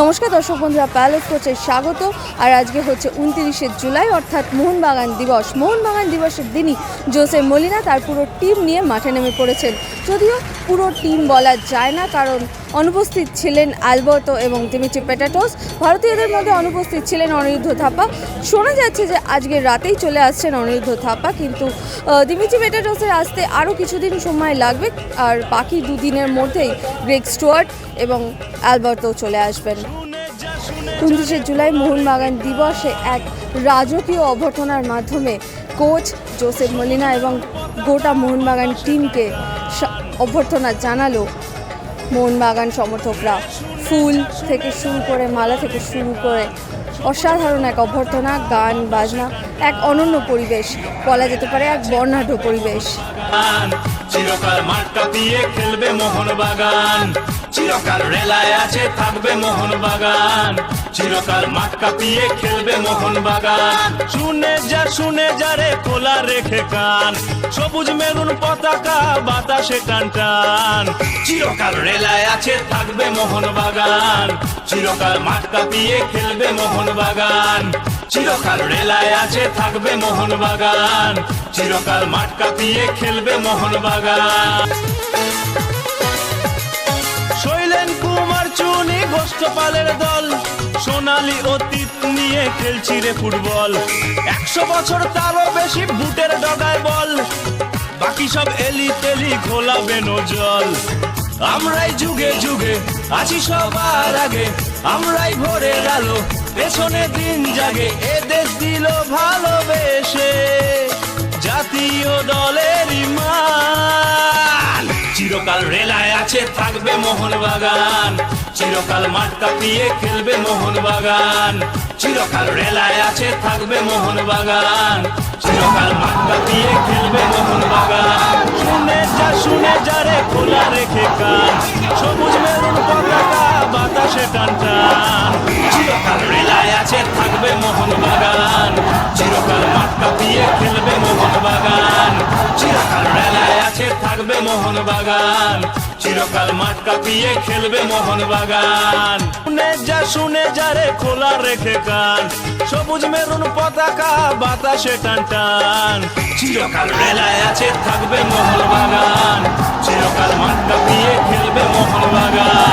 নমস্কার দর্শক বন্ধুরা প্যালেস কোচে স্বাগত। আর আজকে হচ্ছে উনতিরিশে জুলাই, অর্থাৎ মোহনবাগান দিবস। মোহনবাগান দিবসের দিনই জোসে মলিনা তার পুরো টিম নিয়ে মাঠে নেমে পড়েছেন। যদিও পুরো টিম বলা যায় না, কারণ অনুপস্থিত ছিলেন অ্যালবার্টো এবং দিমিত্রি পেটাটোস। ভারতীয়দের মধ্যে অনুপস্থিত ছিলেন অনিরুদ্ধ থাপা। শোনা যাচ্ছে যে আজকে রাতেই চলে আসছেন অনিরুদ্ধ থাপা, কিন্তু দিমিত্রি পেটাটোসের আসতে আরও কিছুদিন সময় লাগবে, আর বাকি দুদিনের মধ্যেই গ্রেগ স্টুয়ার্ট এবং অ্যালবার্টো চলে আসবেন। উনত্রিশে জুলাই মোহনবাগান দিবসে এক রাজকীয় অভ্যর্থনার মাধ্যমে কোচ জোসেফ মলিনা এবং গোটা মোহনবাগান টিমকে অভ্যর্থনা জানালো মোহনবাগান সমর্থকরা ফুল থেকে শুরু করে, মালা থেকে শুরু করে অসাধারণ এক অভ্যর্থনা, গান, বাজনা, এক অনন্য পরিবেশ বলা যেতে পারে, এক বর্ণাঢ্য পরিবেশ। চিরকাল রেলায় আছে, থাকবে মোহনবাগান। চিরকাল মাঠ খেলবে মোহনবাগান। শুনে যা শুনে যা রে রেখে কান। সবুজ মেরুন পতাকা, বাতাসে টান টান। চিরকাল রেলায় আছে, থাকবে মোহনবাগান চিরকাল মাঠ কাঁপিয়ে খেলবে মোহনবাগান চিরকাল রেলায় আছে, থাকবে মোহনবাগান চিরকাল মাঠ কাঁপিয়ে খেলবে মোহনবাগান শৈলেন কুমার চুনি গোষ্ঠপালের দল। সোনালি অতীত নিয়ে খেলছি রে ফুটবল। একশো বছর তারও বেশি সব এলি তেলি ঘোলাবে জল। আমরাই যুগে যুগে আছি সবার আগে, আমরাই ভোরের আলো, পেছনে দিন জাগে, এ দেশ দিল ভালোবেসে, জাতীয় দলের ইমান। চিরকাল রেলায় আছে, থাকবে মোহনবাগান চিরকাল মাঠ কাঁপিয়ে খেলবে মোহনবাগান চিরকাল রেলায় আছে, থাকবে মোহনবাগান চিরকাল মাঠ কাঁপিয়ে টান টান চিরকাল রেলায় আছে, থাকবে মোহনবাগান চিরকাল মাঠ কাঁপিয়ে খেলবে মোহনবাগান চিরকাল রেলায় আছে, থাকবে মোহনবাগান চিরকাল মাঠ কাঁপিয়ে খেলবে মোহনবাগান শুনে যা শুনে যা রে, খোলা রেখে কান। সবুজ মেরুন পতাকা, বাতাসে টান টান। চিরকাল রেলায় আছে, থাকবে মোহনবাগান চিরকাল মাঠ কাঁপিয়ে খেলবে মোহনবাগান চিরকাল